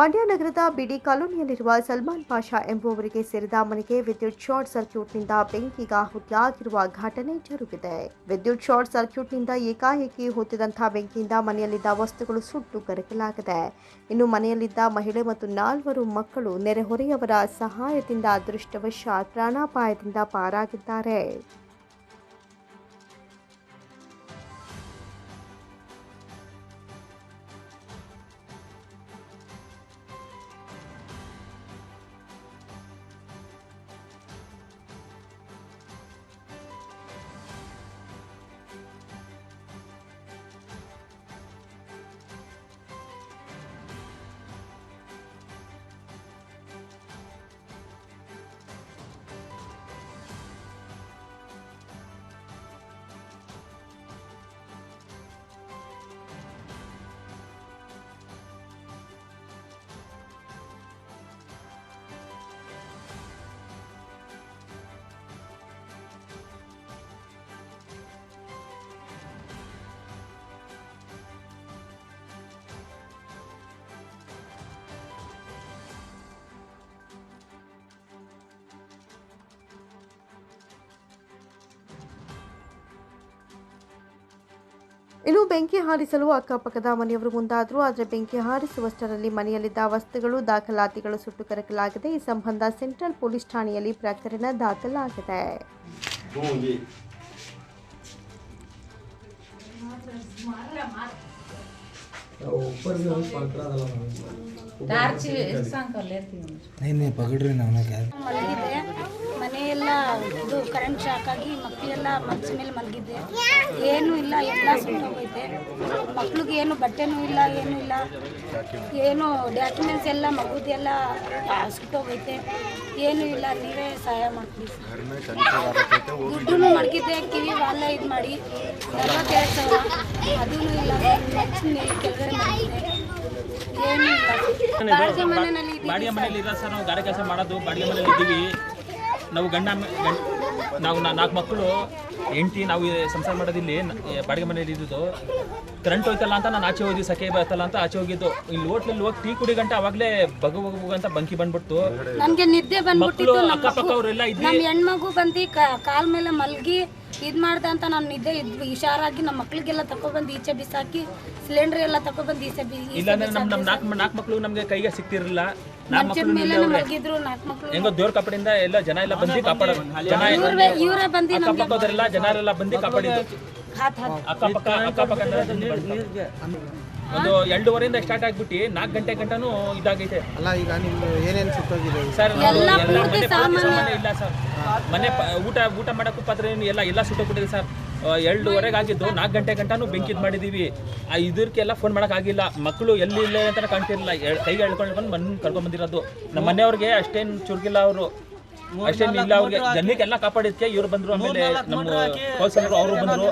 ಮಂಡ್ಯ ನಗರದ ಬಿಡಿ ಕಾಲೋನಿಯಲ್ಲಿರುವ ಸಲ್ಮಾನ್ ಪಾಷಾ ಎಂಬುವರಿಗೆ ಸೇರಿದ ಮನೆಗೆ ವಿದ್ಯುತ್ ಶಾರ್ಟ್ ಸರ್ಕ್ಯೂಟ್ನಿಂದ ಬೆಂಕಿಗಾಹುತಿಯಾಗಿರುವ ಘಟನೆ ಜರುಗಿದೆ. ವಿದ್ಯುತ್ ಶಾರ್ಟ್ ಸರ್ಕ್ಯೂಟ್ನಿಂದ ಏಕಾಏಕಿ ಹೊತ್ತಿದಂತಹ ಬೆಂಕಿಯಿಂದ ಮನೆಯಲ್ಲಿದ್ದ ವಸ್ತುಗಳು ಸುಟ್ಟು ಕರಕಲಾಗಿದೆ. ಇನ್ನು ಮನೆಯಲ್ಲಿದ್ದ ಮಹಿಳೆ ಮತ್ತು ನಾಲ್ವರು ಮಕ್ಕಳು ನೆರೆಹೊರೆಯವರ ಸಹಾಯದಿಂದ ಅದೃಷ್ಟವಶ ಪ್ರಾಣಾಪಾಯದಿಂದ ಪಾರಾಗಿದ್ದಾರೆ. ಇನ್ನು ಬೆಂಕಿ ಹಾರಿಸಲು ಅಕ್ಕಪಕ್ಕದ ಮನೆಯವರು ಮುಂದಾದರು ಆದರೆ ಬೆಂಕಿ ಹಾರಿಸುವಷ್ಟರಲ್ಲಿ ಮನೆಯಲ್ಲಿದ್ದ ವಸ್ತುಗಳು ದಾಖಲಾತಿಗಳು ಸುಟ್ಟು ಕರಕಲಾಗಿದೆ. ಈ ಸಂಬಂಧ ಸೆಂಟ್ರಲ್ ಪೊಲೀಸ್ ಠಾಣೆಯಲ್ಲಿ ಪ್ರಕರಣ ದಾಖಲಾಗಿದೆ. ಪಗಡ್ರಿ ಎಲ್ಲ ಇದು ಕರೆಂಟ್ ಶಾಕ್ ಆಗಿ ಮಕ್ಕಳಿಗೆಲ್ಲ ಮಂಚ ಮೇಲೆ ಮಲಗಿದ್ದೆ. ಏನೂ ಇಲ್ಲ ಎಲ್ಲ ಸುಟ್ಟೋಗೈತೆ ಮಕ್ಳಿಗೆ ಏನು ಬಟ್ಟೆನೂ ಇಲ್ಲ ಏನೂ ಇಲ್ಲ. ಏನು ಡಾಕ್ಯುಮೆಂಟ್ಸ್ ಎಲ್ಲ ಮಗುದೆಲ್ಲ ಸುಟ್ಟೋಗೈತೆ. ಏನೂ ಇಲ್ಲ ನೀವೇ ಸಹಾಯ ಮಾಡ್ತೀವಿ ದುಡ್ಡು ಮಡಗಿದ್ದೆ ಕಿವಿ ವಾಲ ಇದು ಮಾಡಿ. ಅದೂ ಇಲ್ಲ ಕೆಳಗಡೆ ಮಾಡಿದ್ದೆ ಏನೂ ಇಲ್ಲ. ಬಾಡಿಗೆ ಬಾಡಿಗೆ ಮನೆಯಲ್ಲಿ ಇಲ್ಲ ಸರ್? ನಾವು ಗಾರೆ ಕೆಲಸ ಮಾಡೋದು ಬಾಡಿಗೆ ಮನೆಯಲ್ಲಿ ಇದ್ದೀವಿ ನಾವು ಗಂಡ ನಾವು ನಾಲ್ಕು ಮಕ್ಕಳು ಹೆಂಡತಿ ನಾವು ಸಂಸಾರ ಮಾಡೋದಿಲ್ಲಿ ಬಾಡಿಗೆ ಮನೇಲಿ ಇದ್ದಿದ್ದು ಕರೆಂಟ್ ಹೋಯ್ತಲ್ಲ ಅಂತ ನಾನು ಆಚೆ ಹೋಗಿ ಸಖೆ ಬರ್ತಲ್ಲ ಅಂತ ಆಚೆ ಹೋಗಿದ್ದು. ಇಲ್ಲಿ ಹೋಟ್ಲಲ್ಲಿ ಹೋಗಿ ಟೀ ಕುಡಿ ಗಂಟೆ ಅವಾಗಲೇ ಬಗು ಬಗು ಅಂತ ಬಂಕಿ ಬಂದ್ಬಿಟ್ಟು ನನಗೆ ನಿದ್ದೆ ಬಂದ್ಬಿಟ್ಟಿತ್ತು ಅಕ್ಕಪಕ್ಕ ಅವರೆಲ್ಲ ನಮ್ಮ ಹೆಣ್ಮಗು ಬಂದು ಕಾಲ್ ಮೇಲೆ ಮಲಗಿ ಇದ್ ಮಾಡ್ದೆ ಅಂತ ನಾನು ನಿದ್ದೆ ಇದ್ವಿ ಹುಷಾರಾಗಿ ನಮ್ಮ ಮಕ್ಳಿಗೆಲ್ಲ ತಕೊಬಂದು ಈಚೆ ಬಿಸಾಕಿ ಸಿಲಿಂಡರ್ ಎಲ್ಲ ತಗೊಬಂದು ಈಚೆ ಬಿ ಈಚೆ ಇಲ್ಲಾಂದ್ರೆ ನಮ್ಮ ನಮ್ಮ ನಾಲ್ಕು ನಾಲ್ಕು ಮಕ್ಕಳು ನಮಗೆ ಕೈಗೆ ಸಿಕ್ತಿರಲಿಲ್ಲ. ಹೆಂಗೋ ದೇವ್ರ ಕಾಪಾಡಿಂದ ಎಲ್ಲ ಜನ ಎಲ್ಲ ಬಂದು ಕಾಪಾಡ ಜನ ಇವ್ರೇ ಇವರೇ ಬಂದು ನಮ್ಗೆ ಅಕ್ಕಪಕ್ಕದವರೆಲ್ಲ ಜನ ಎಲ್ಲ ಬಂದು ಕಾಪಾಡಿದ್ರು ಅಕ್ಕಪಕ್ಕ ಅಕ್ಕಪಕ್ಕ ಒಂದು ಎರಡೂವರೆಯಿಂದ ಸ್ಟಾರ್ಟ್ ಆಗ್ಬಿಟ್ಟು ನಾಲ್ಕು ಗಂಟೆ ಗಂಟನೂ ಇದಾಗೈತೆ. ಅಲ್ಲ ಈಗ ನಿಮ್ದು ಏನೇನು ಸುತ್ತೋಗಿದೆ ಸರ್ ಎಲ್ಲ ಮನೆ ಸಾಮಾನ್ಯ. ಇಲ್ಲ ಸರ್. ಮನೆ ಪ- ಊಟ ಊಟ ಮಾಡಕ್ಕೂ ಪಾತ್ರ ಏನು ಎಲ್ಲ ಎಲ್ಲ ಸುಟ್ಟೋಗ್ಬಿಟ್ಟಿದೆ ಸರ್. ಎರಡೂವರೆಗೆ ಆಗಿದ್ದು ನಾಲ್ಕು ಗಂಟೆ ಗಂಟನೂ ಬೆಂಕಿ ಇದ್ ಮಾಡಿದೀವಿ. ಆ ಇದಕ್ಕೆಲ್ಲ ಫೋನ್ ಮಾಡಕ್ ಆಗಿಲ್ಲ. ಮಕ್ಕಳು ಎಲ್ಲಿ ಇಲ್ಲ ಅಂತ ಕಾಣ್ತಿರಲಿಲ್ಲ. ಕೈಗೆ ಎಳ್ಕೊಂಡು ಬಂದು ಕರ್ಕೊಂಡ್ಬಂದಿರೋದು ಕರ್ಕೊಂಡ್ ಬಂದಿರೋದು. ನಮ್ಮ ಮನೆಯವ್ರಿಗೆ ಅಷ್ಟೇನು ಚುರುಗಿಲ್ಲ ಅವರು. ಅಷ್ಟೇನು ಇಲ್ಲ ಅವ್ರಿಗೆ ಜನಕ್ಕೆಲ್ಲ ಕಾಪಾಡಿದ್ಕೆ ಇವ್ರು ಬಂದ್ರು ಆಮೇಲೆ ನಮ್ಮ ಹೋಲ್ಸೇಲರು ಅವರು ಬಂದ್ರು.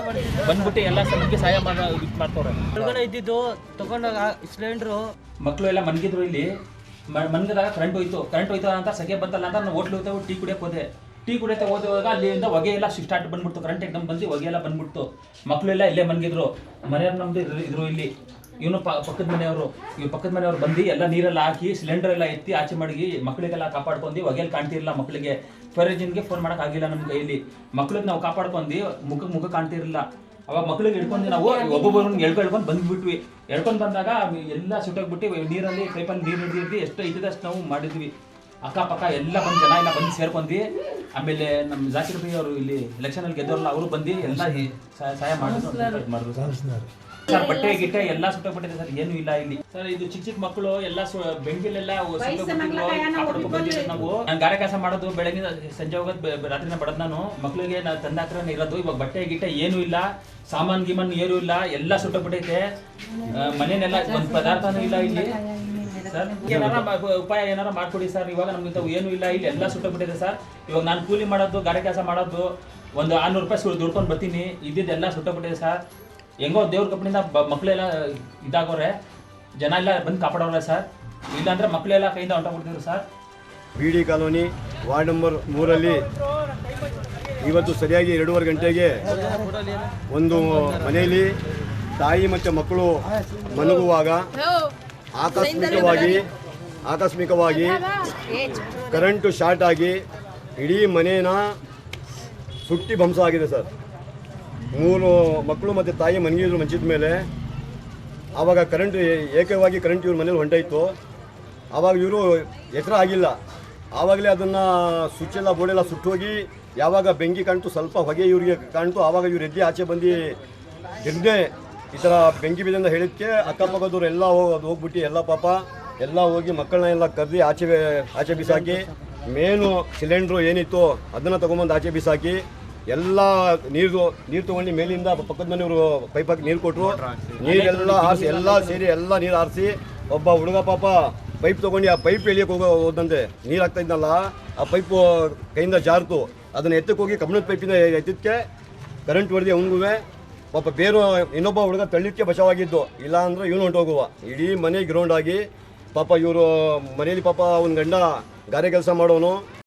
ಬಂದ್ಬಿಟ್ಟು ಎಲ್ಲ ಸಮಯಕ್ಕೆ ಸಹಾಯ ಮಾಡ ಇದು ಮಾಡ್ತವ್ರೆ. ಇದ್ದಿದ್ದು ತಗೊಂಡಾಗ ಸಿಲಿಂಡ್ರು. ಮಕ್ಕಳು ಎಲ್ಲ ಮನ್ಗಿದ್ರು ಇಲ್ಲಿ. ಮನ್ಗಿದಾಗ ಮನ್ಗದಾಗ ಕರೆಂಟ್ ಹೋಯ್ತು. ಕರೆಂಟ್ ಹೋಯ್ತು ಅಂತ ಸಗೆ ಬಂತಲ್ಲ ಅಂತ ನಾನು ಹೋಟ್ಲು ಹೋಗ್ತೇವೆ ಟೀ ಕುಡಿಯಕ್ಕೆ ಹೋದೆ. ಟೀ ಕುಡಿಯಕ್ಕೆ ಹೋದಾಗ ಅಲ್ಲಿಂದ ಹೊಗೆ ಎಲ್ಲ ಸ್ಟಾರ್ಟ್ ಬಂದ್ಬಿಡ್ತು. ಕರೆಂಟ್ ಎಕ್ದಮ್ ಬಂದು ಹೊಗೆ ಎಲ್ಲ ಬಂದ್ಬಿಡ್ತು. ಮಕ್ಕಳೆಲ್ಲ ಇಲ್ಲೇ ಮನ್ಗಿದ್ರು. ಮನೆಯವ್ರು ನಮ್ದು ಇದ್ರು ಇಲ್ಲಿ. ಇವನು ಪಕ್ಕದ ಮನೆಯವರು ಇವ್ ಪಕ್ಕದ ಮನೆಯವರು ಬಂದು ಎಲ್ಲ ನೀರೆಲ್ಲ ಹಾಕಿ ಸಿಲಿಂಡರ್ ಎಲ್ಲ ಎತ್ತಿ ಆಚೆ ಮಾಡಿ ಮಕ್ಕಳಿಗೆಲ್ಲ ಕಾಪಾಡ್ಕೊಂಡು ಹೊಗೆಯಲ್ಲಿ ಕಾಣ್ತಿರಲಿಲ್ಲ ಮಕ್ಕಳಿಗೆ ಫೈರ್ ಇಂಜಿನ್ಗೆ ಫೋನ್ ಮಾಡಕ್ ಆಗಿಲ್ಲ ನಮ್ಮ ಕೈಯಲ್ಲಿ ಮಕ್ಕಳಿಗೆ ನಾವು ಕಾಪಾಡ್ಕೊಂಡು ಮುಖ ಮುಖ ಕಾಣ್ತಿರಲಿಲ್ಲ. ಅವಾಗ ಮಕ್ಕಳಿಗೆ ಹಿಡ್ಕೊಂಡು ನಾವು ಒಬ್ಬೊಬ್ಬರನ್ನ ಎಳ್ಕೊ ಎಳ್ಕೊಂಡು ಬಂದ್ಬಿಟ್ವಿ. ಎಳ್ಕೊಂಡು ಬಂದಾಗ ಎಲ್ಲ ಸುಟ್ಟೋಗ್ಬಿಟ್ಟು ನೀರಲ್ಲಿ ಪೈಪಲ್ಲಿ ನೀರು ಹಿಡಿದಿದ್ವಿ ಎಷ್ಟು ಇದ್ದಷ್ಟು ಅಷ್ಟು ನಾವು ಮಾಡಿದ್ವಿ. ಅಕ್ಕಪಕ್ಕ ಎಲ್ಲ ಬಂದು ಜನ ಎಲ್ಲ ಬಂದು ಸೇರ್ಕೊಂಡಿ ಆಮೇಲೆ ನಮ್ಮ ಜಾಕಿರ್ ಅವರು ಇಲ್ಲಿ ಎಲೆಕ್ಷನ್ ಅಲ್ಲಿ ಗೆದ್ದವ್ರಲ್ಲ ಅವರು ಬಂದು ಎಲ್ಲ ಸಹಾಯ ಮಾಡಿದ್ರು. ಮಾಡಿದ್ರು ಸರ್. ಬಟ್ಟೆ ಗಿಟ್ಟೆ ಎಲ್ಲ ಸುಟ್ಟೋಗ್ಬಿಟ್ಟಿದೆ ಸರ್ ಏನು ಇಲ್ಲ ಇಲ್ಲಿ. ಸರ್ ಇದು ಚಿಕ್ಕ ಚಿಕ್ಕ ಮಕ್ಕಳು ಎಲ್ಲ ಬೆಂಕಿಲೆಲ್ಲ ಸುಟ್ಟೋಗ್ಬಿಟ್ಟಿದ್ರು ನಾವು. ನಾನು ಗಾರೆ ಕೆಲಸ ಮಾಡೋದು ಬೆಳಗ್ಗೆ ಸಂಜೆ ಹೋಗೋದ್ ರಾತ್ರಿನ ಬಡದ್ ನಾನು. ಮಕ್ಳಿಗೆ ನಾ ತಂದ ಹತ್ರ ಇರೋದು ಇವಾಗ ಬಟ್ಟೆ ಗಿಟ್ಟೆ ಏನು ಇಲ್ಲ ಸಾಮಾನ್ ಗಿಮನ್ ಏನು ಇಲ್ಲ ಎಲ್ಲ ಸುಟ್ಟೋಗ್ಬಿಟ್ಟೈತೆ. ಬಿಟ್ಟೈತೆ ಮನೇನೆಲ್ಲ ಒಂದ್ ಪದಾರ್ಥನೂ ಇಲ್ಲ ಇಲ್ಲಿ. ಸರ್ ಏನಾರ ಉಪಾಯ ಏನಾರ ಮಾಡ್ಕೊಡಿ ಸರ್ ಇವಾಗ ನಮ್ಗೆ ಇಂಥವು ಏನು ಇಲ್ಲ ಇಲ್ಲಿ ಎಲ್ಲ ಸುಟ್ಟೋಗ್ಬಿಟ್ಟಿದೆ ಸರ್. ಇವಾಗ ನಾನು ಕೂಲಿ ಮಾಡೋದು ಗಾರೆ ಕೆಲಸ ಮಾಡೋದು ಒಂದು ಆರ್ನೂರು ರೂಪಾಯಿ ದುಡ್ಕೊಂಡು ಬರ್ತೀನಿ ಇದ್ದಿದ್ದೆಲ್ಲ ಸುಟ್ಟೋಗ್ಬಿಟ್ಟಿದೆ ಸರ್. ಹೆಂಗೋ ದೇವ್ರ ಕಪ್ಪನಿಂದ ಮಕ್ಳೆಲ್ಲ ಇದಾಗೋರೆ. ಜನ ಎಲ್ಲ ಬಂದು ಕಾಪಾಡೋರೆ ಸರ್. ಇಲ್ಲಾಂದ್ರೆ ಮಕ್ಕಳೆಲ್ಲ ಕೈಯಿಂದ ಹೊಂಟೋಗ್ಬಿಡ್ತಿದ್ರು sir. B D colony ward number ಮೂರಲ್ಲಿ ಇವತ್ತು ಸರಿಯಾಗಿ ಎರಡೂವರೆ ಗಂಟೆಗೆ ಒಂದು ಮನೆಯಲ್ಲಿ ತಾಯಿ ಮತ್ತು ಮಕ್ಕಳು ಮಲಗುವಾಗ ಆಕಸ್ಮಿಕವಾಗಿ ಆಕಸ್ಮಿಕವಾಗಿ ಕರೆಂಟು ಶಾರ್ಟ್ ಆಗಿ ಇಡೀ ಮನೇನ ಸುಟ್ಟಿ ಭಂಸ ಆಗಿದೆ ಸರ್. ಮೂರು ಮಕ್ಕಳು ಮತ್ತು ತಾಯಿ ಮನಗಿದ್ರು ಮಂಚಿದ ಮೇಲೆ, ಆವಾಗ ಕರೆಂಟ್ ಏಕವಾಗಿ ಕರೆಂಟ್ ಇವ್ರ ಮನೇಲಿ ಹೊಂಟಾಯಿತು ಆವಾಗ ಇವರು ಎಚ್ಚರ ಆಗಿಲ್ಲ. ಆವಾಗಲೇ ಅದನ್ನು ಬೋರ್ಡ್ ಎಲ್ಲ ಸುಟ್ಟೋಗಿ, ಯಾವಾಗ ಬೆಂಕಿ ಕಾಣ್ತು ಸ್ವಲ್ಪ ಹೊಗೆ ಇವರಿಗೆ ಕಾಣ್ತು, ಆವಾಗ ಇವ್ರು ಎದ್ದು ಆಚೆ ಬಂದು ಎದ್ದೆ ಈ ಥರ ಬೆಂಕಿ ಬಿದ್ದಿಂದ ಹೇಳಿದ್ದಕ್ಕೆ ಅಕ್ಕಪಕ್ಕದವ್ರು ಎಲ್ಲ ಹೋಗಿ ಹೋಗ್ಬಿಟ್ಟು, ಎಲ್ಲ ಪಾಪ, ಎಲ್ಲ ಹೋಗಿ ಮಕ್ಕಳನ್ನ ಎಲ್ಲ ಕರೆದಿ ಆಚೆ ಆಚೆ ಬಿಸಾಕಿ, ಮೇನು ಸಿಲಿಂಡ್ರು ಏನಿತ್ತು ಅದನ್ನು ತೊಗೊಂಬಂದು ಆಚೆ ಬಿಸಾಕಿ ಎಲ್ಲ ನೀರು ನೀರು ತೊಗೊಂಡು ಮೇಲಿಂದ ಪಕ್ಕದ ಮನೆಯವರು ಪೈಪ್ ಹಾಕಿ ನೀರು ಕೊಟ್ಟರು ನೀರೆಲ್ಲ ಆರಿಸಿ ಎಲ್ಲ ಸೇರಿ ಎಲ್ಲ ನೀರು ಆರಿಸಿ ಒಬ್ಬ ಹುಡುಗ ಪಾಪ ಪೈಪ್ ತೊಗೊಂಡು ಆ ಪೈಪ್ ಎಳಿಯಕ್ಕೆ ಹೋಗೋ ಹೋದಂತೆ. ನೀರು ಹಾಕ್ತಾ ಇದ್ನಲ್ಲ ಆ ಪೈಪು ಕೈಯಿಂದ ಜಾರ್ತು. ಅದನ್ನು ಎತ್ತಕ್ಕೆ ಹೋಗಿ ಕಬ್ಬಿಣದ ಪೈಪಿಂದ ಎತ್ತಿದ್ದಕ್ಕೆ ಕರೆಂಟ್ ಹೊಡೆದು ಅವನಿಗೂ ಪಾಪ ಬೇರೆ ಇನ್ನೊಬ್ಬ ಹುಡುಗ ತಳ್ಳಿಕ್ಕೆ ಬಚಾವಾಗಿದ್ದು ಇಲ್ಲ ಅಂದ್ರೆ ಇವನು ಹೊಂಟೋಗುವ. ಇಡೀ ಮನೆ ಗ್ರೌಂಡ್ ಆಗಿ ಪಾಪ ಇವರು ಮನೇಲಿ ಪಾಪ ಅವನ ಗಂಡ ಗಾರೆ ಕೆಲಸ ಮಾಡೋನು.